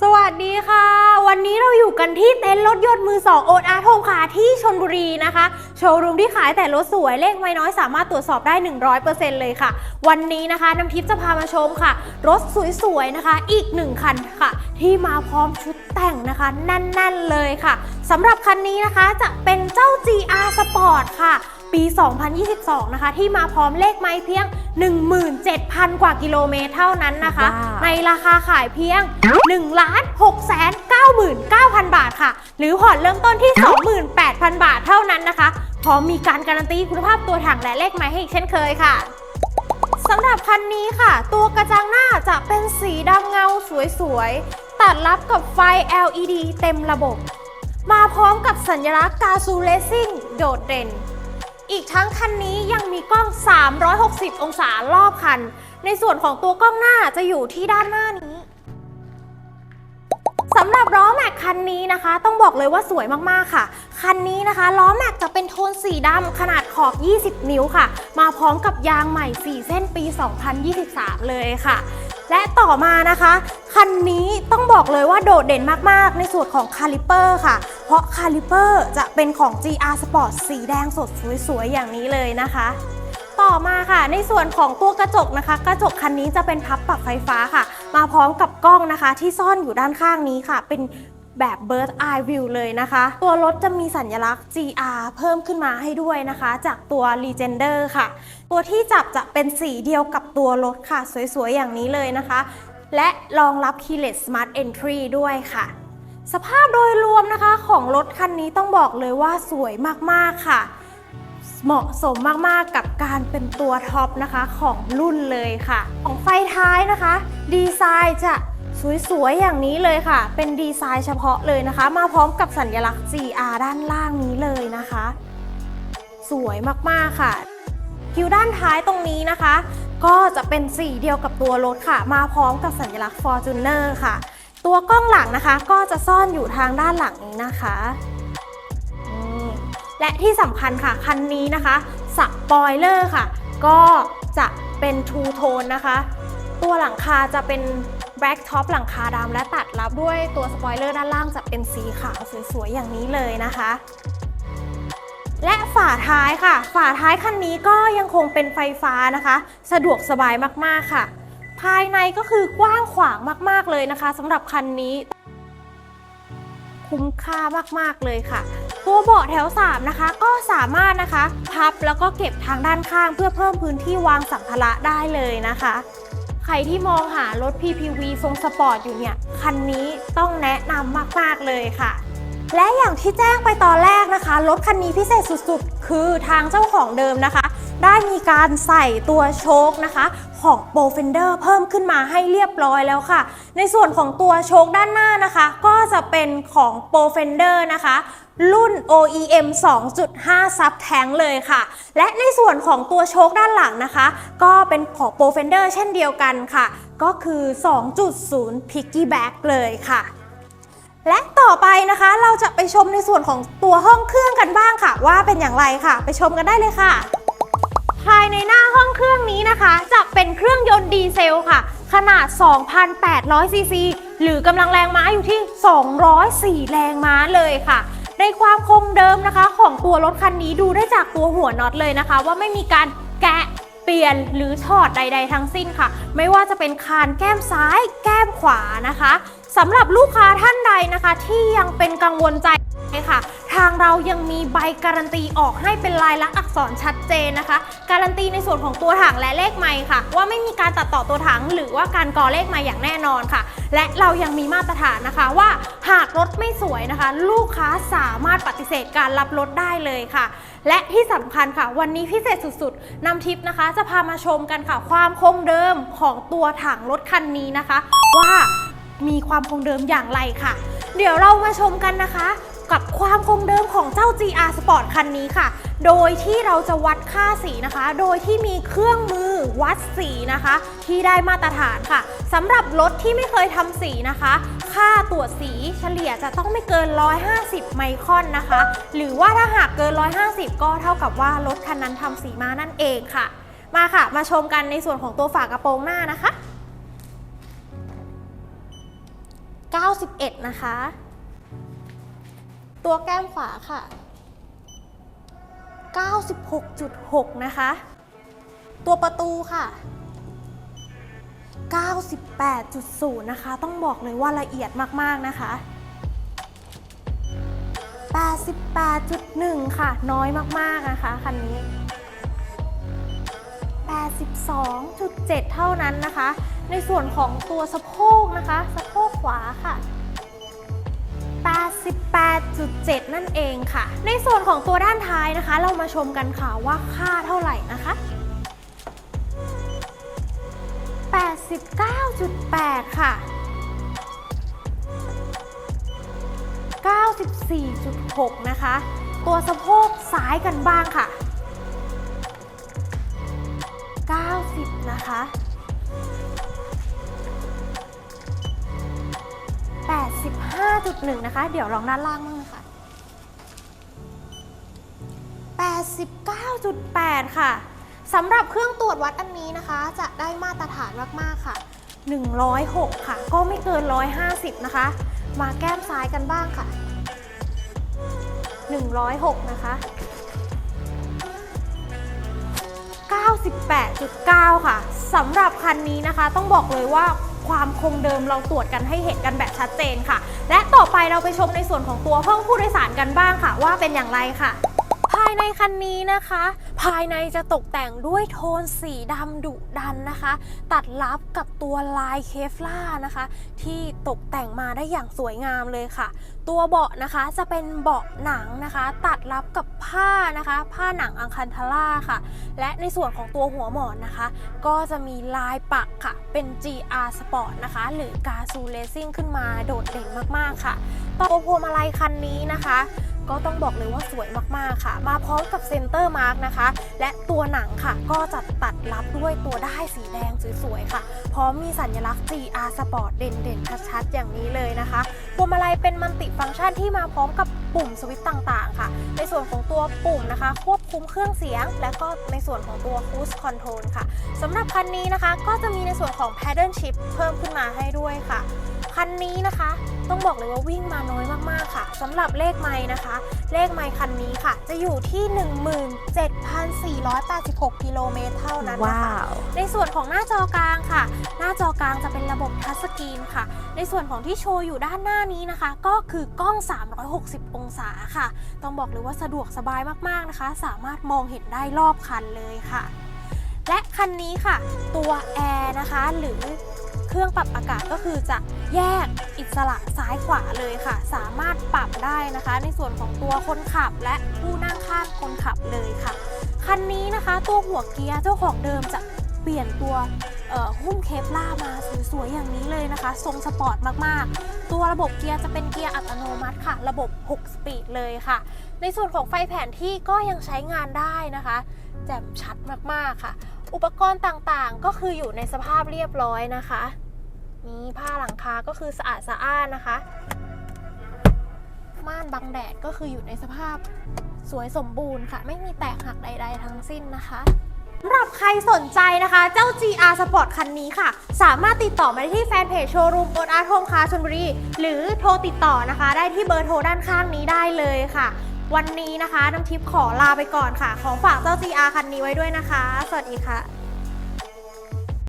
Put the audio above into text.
สวัสดีค่ะ วันนี้เราอยู่กันที่เต็นท์รถยนต์มือสองโอทอาร์โฮมค่ะที่ชนบุรีนะคะ โชว์รูมที่ขายแต่รถสวยเลขไม่น้อยสามารถตรวจสอบได้ 100%เลยค่ะ วันนี้นะคะน้ำทิพย์จะพามาชมค่ะ รถสวยๆนะคะ อีกหนึ่งคันค่ะ ที่มาพร้อมชุดแต่งนะคะแน่นๆเลยค่ะสำหรับคันนี้นะคะจะเป็นเจ้า GR Sport ค่ะ ปี 2022 นะคะ ที่มาพร้อมเลขไม้เพียง 17,000 กว่ากิโลเมตรเท่านั้นนะคะ ว้าว ในราคาขายเพียง1ล้าน6แสน99,000 บาทค่ะ หรือผ่อนเริ่มต้นที่ 28,000 บาทเท่านั้นนะคะ พร้อมมีการการันตีคุณภาพตัวถังและเลขไม้ให้อีกเช่นเคยค่ะ สำหรับคันนี้ค่ะ ตัวกระจังหน้าจะเป็นสีดำเงาสวยๆ ตัดรับกับไฟ LED เต็มระบบ มาพร้อมกับสัญลักษณ์กาซูเลซิ่งโดดเด่น อีกทั้งคันนี้ยังมีกล้อง 360 องศารอบคัน ในส่วนของตัวกล้องหน้าจะอยู่ที่ด้านหน้านี้สำหรับล้อแม็กคันนี้นะคะ ต้องบอกเลยว่าสวยมากๆค่ะ คันนี้นะคะล้อแม็กจะเป็นโทนสีดำขนาดขอบ 20 นิ้วค่ะ มาพร้อมกับยางใหม่ 4 เส้นปี 2023 เลยค่ะ และต่อมานะคะ คันนี้ต้องบอกเลยว่าโดดเด่นมาก ๆ ในส่วนของคาลิเปอร์ค่ะ เพราะคาลิเปอร์จะเป็นของ GR Sport สีแดงสดสวย ๆ อย่างนี้เลยนะคะ ต่อมาค่ะในส่วนของตัวกระจกนะคะ กระจกคันนี้จะเป็นพับปรับไฟฟ้าค่ะ มาพร้อมกับกล้องนะคะ ที่ซ่อนอยู่ด้านข้างนี้ค่ะ เป็น แบบ Bird Eye View เลยนะคะ ตัวรถจะมีสัญลักษณ์ GR เพิ่มขึ้นมาให้ด้วยนะคะ จากตัว Legender ค่ะ ตัวที่จับจะเป็นสีเดียวกับตัวรถค่ะ สวยๆ อย่างนี้เลยนะคะ และรองรับ Keyless Smart Entry ด้วยค่ะ สภาพโดยรวมนะคะของรถคันนี้ต้องบอกเลยว่าสวยมากๆค่ะเหมาะสมมาก ๆ กับการเป็นตัวท็อปนะคะของรุ่นเลยค่ะ ของไฟท้ายนะคะ ดีไซน์จะ สวยๆอย่างนี้เลยค่ะ เป็นดีไซน์เฉพาะเลยนะคะ มาพร้อมกับสัญลักษณ์ GR ด้านล่างนี้เลยนะคะ สวยมากๆค่ะ คิ้วด้านท้ายตรงนี้นะคะ ก็จะเป็นสีเดียวกับตัวรถค่ะ มาพร้อมกับสัญลักษณ์ Fortuner ค่ะ ตัวกล้องหลังนะคะ ก็จะซ่อนอยู่ทางด้านหลังนี้นะคะและที่สำคัญค่ะ คันนี้นะคะสปอยเลอร์ค่ะ ก็จะเป็นทูโทนนะคะ ตัวหลังคาจะเป็น แบ็กท็อปหลังคาดำและตัดรับด้วยตัวสปอยเลอร์ด้านล่างจะเป็นสีขาวสวยๆ อย่างนี้เลยนะคะและฝาท้ายค่ะ ฝาท้ายคันนี้ก็ยังคงเป็นไฟฟ้านะคะ สะดวกสบายมากๆค่ะ ภายในก็คือกว้างขวางมากๆเลยนะคะสำหรับคันนี้ คุ้มค่ามากๆเลยค่ะ ตัวเบาะแถว 3 นะคะ ก็สามารถนะคะ พับแล้วก็เก็บทางด้านข้างเพื่อเพิ่มพื้นที่วางสัมภาระได้เลยนะคะ ใครที่มองหารถ PPV ทรงสปอร์ตอยู่เนี่ย คันนี้ต้องแนะนำมาก ๆ เลยค่ะ และอย่างที่แจ้งไปตอนแรกนะคะ รถคันนี้พิเศษสุด ๆ คือทางเจ้าของเดิมนะคะ ได้มีการใส่ตัวโชคนะคะของ p r o f e n d e r เพิ่มขึ้นมาให้เรียบร้อยแล้วค่ะ ในส่วนของตัวโชคด้านหน้านะคะ ก็จะเป็นของ p r o f e n d e r นะคะ รุ่น OEM 2.5 Sub Tank เลยค่ะ และในส่วนของตัวโชคด้านหลังนะคะ ก็เป็นของ p r o f e n d e r เช่นเดียวกันค่ะ ก็คือ 2.0 Piggyback เลยค่ะและต่อไปนะคะเราจะไปชมในส่วนของตัวห้องเครื่องกันบ้างค่ะ ว่าเป็นอย่างไรค่ะ ไปชมกันได้เลยค่ะ ภายในหน้าห้องเครื่องนี้นะคะ จะเป็นเครื่องยนต์ดีเซลค่ะ ขนาด 2,800ซีซีหรือกำลังแรงม้าอยู่ที่ 204 แรงม้าเลยค่ะ ในความคงเดิมนะคะ ของตัวรถคันนี้ดูได้จากตัวหัวน็อตเลยนะคะ ว่าไม่มีการแกะเปลี่ยนหรือถอดใด ๆ ทั้งสิ้นค่ะ ไม่ว่าจะเป็นคานแก้มซ้าย แก้มขวานะคะสำหรับลูกค้าท่านใดนะคะ ที่ยังเป็นกังวลใจ ใช่ค่ะ ทางเรายังมีใบการันตีออกให้เป็นลายลักษณ์อักษรชัดเจนนะคะ การันตีในส่วนของตัวถังและเลขไมค์ค่ะ ว่าไม่มีการตัดต่อตัวถัง หรือว่าการกอเลขไมค์อย่างแน่นอนค่ะ และเรายังมีมาตรฐานนะคะว่าหากรถไม่สวยนะคะ ลูกค้าสามารถปฏิเสธการรับรถได้เลยค่ะ และที่สำคัญค่ะ วันนี้พิเศษสุดๆนำทิปนะคะ จะพามาชมกันค่ะ ความคงเดิมของตัวถังรถคันนี้นะคะ ว่ามีความคงเดิมอย่างไรค่ะ เดี๋ยวเรามาชมกันนะคะ กับความคงเดิมของเจ้า GR Sport คันนี้ค่ะ โดยที่เราจะวัดค่าสีนะคะ โดยที่มีเครื่องมือวัดสีนะคะ ที่ได้มาตรฐานค่ะสำหรับรถที่ไม่เคยทำสีนะคะ ค่าตรวจสีเฉลี่ยจะต้องไม่เกิน 150 ไมครอนนะคะ หรือว่าถ้าหากเกิน 150 ก็เท่ากับว่ารถคันนั้นทำสีมานั่นเองค่ะ มาค่ะ มาชมกันในส่วนของตัวฝากระโปรงหน้านะคะ 91 นะคะ ตัวแก้มขวาค่ะ 96.6 นะคะ ตัวประตูค่ะ 98.0 นะคะ ต้องบอกเลยว่าละเอียดมาก ๆ นะคะ 88.1 ค่ะ น้อยมาก ๆ นะคะคันนี้ 82.7 เท่านั้นนะคะ ในส่วนของตัวสะโพกนะคะ สะโพกขวาค่ะ 88.7 นั่นเองค่ะ ในส่วนของตัวด้านท้ายนะคะ เรามาชมกันค่ะว่าค่าเท่าไหร่นะคะ89.8 ค่ะ 94.6 นะคะ ตัวสะโพกซ้ายกันบ้างค่ะ 90 นะคะ 85.1 นะคะ เดี๋ยวลองด้านล่างบ้างนะคะ 89.8 ค่ะสำหรับเครื่องตรวจวัดอันนี้นะคะ จะได้มาตรฐานมาก ๆ ค่ะ 106 ค่ะ ก็ไม่เกิน 150 นะคะ มาแก้มซ้ายกันบ้างค่ะ 106 นะคะ 98.9 ค่ะสำหรับคันนี้นะคะต้องบอกเลยว่า ความคงเดิมเราตรวจกันให้เห็นกันแบบชัดเจนค่ะ และต่อไปเราไปชมในส่วนของตัวห้องผู้โดยสารกันบ้างค่ะ ว่าเป็นอย่างไรค่ะายในคันนี้นะคะ ภายในจะตกแต่งด้วยโทนสีดำดุดันนะคะ ตัดลับกับตัวลายเคฟล่านะคะ ที่ตกแต่งมาได้อย่างสวยงามเลยค่ะ ตัวเบาะนะคะจะเป็นเบาะหนังนะคะ ตัดลับกับผ้านะคะ ผ้าหนังอังคันทาร่าค่ะ และในส่วนของตัวหัวหมอนนะคะ ก็จะมีลายปักค่ะ เป็น GR Sport นะคะ หรือกาซูเลซิ่งขึ้นมาโดดเด่นมากๆค่ะตัวพวงมาลัยคันนี้นะคะ ก็ต้องบอกเลยว่าสวยมากๆค่ะ มาพร้อมกับเซนเตอร์มาร์กนะคะ และตัวหนังค่ะก็จะตัดรับด้วยตัวได้ายสีแดงสวยๆค่ะ พร้อมมีสัญลักษณ์ GR Sport เด่นๆชัดๆอย่างนี้เลยนะคะพวงมาลัยเป็นมัลติฟังก์ชันที่มาพร้อมกับปุ่มสวิตช์ต่างๆ ค่ะ ในส่วนของตัวปุ่มนะคะ ควบคุมเครื่องเสียง และก็ในส่วนของตัว Cruise Control ค่ะสำหรับคันนี้นะคะก็จะมีในส่วนของ Paddle Shift เพิ่มขึ้นมาให้ด้วยค่ะ คันนี้นะคะ ต้องบอกเลยว่าวิ่งมาน้อยมากๆค่ะสำหรับเลขไม้นะคะ เลขไมค์คันนี้ค่ะ จะอยู่ที่ 17,486 กิโลเมตรเท่านั้นนะคะ ในส่วนของหน้าจอกลางค่ะ หน้าจอกลางจะเป็นระบบทัชสกรีนค่ะ ในส่วนของที่โชว์อยู่ด้านหน้านี้นะคะ ก็คือกล้อง 360 องศาค่ะ ต้องบอกเลยว่าสะดวกสบายมากๆนะคะ สามารถมองเห็นได้รอบคันเลยค่ะ และคันนี้ค่ะ ตัวแอร์นะคะหรือ เครื่องปรับอากาศก็คือจะแยกอิสระซ้ายขวาเลยค่ะ สามารถปรับได้นะคะ ในส่วนของตัวคนขับและผู้นั่งข้างคนขับเลยค่ะ คันนี้นะคะตัวหัวเกียร์เจ้าของเดิมจะเปลี่ยนตัวหุ้มเคปล่ามาสวยๆอย่างนี้เลยนะคะ ทรงสปอร์ตมาก ตัวระบบเกียร์จะเป็นเกียร์อัตโนมัติค่ะ ระบบ 6 สปีดเลยค่ะ ในส่วนของไฟแผนที่ก็ยังใช้งานได้นะคะ แจ่มชัดมากๆค่ะ อุปกรณ์ต่างๆ ก็คืออยู่ในสภาพเรียบร้อยนะคะมีผ้าหลังคาก็คือสะอาดสะอ้านนะคะ ม่านบังแดดก็คืออยู่ในสภาพสวยสมบูรณ์ค่ะ ไม่มีแตกหักใด ๆ ทั้งสิ้นนะคะ สำหรับใครสนใจนะคะ เจ้า GR Sport คันนี้ค่ะ สามารถติดต่อมาได้ที่แฟนเพจโชว์รูมโออาร์โฮมคาชนบุรี หรือโทรติดต่อนะคะ ได้ที่เบอร์โทรด้านข้างนี้ได้เลยค่ะ วันนี้นะคะน้ำทิพย์ขอลาไปก่อนค่ะ ขอฝากเจ้า GR คันนี้ไว้ด้วยนะคะ สวัสดีค่ะ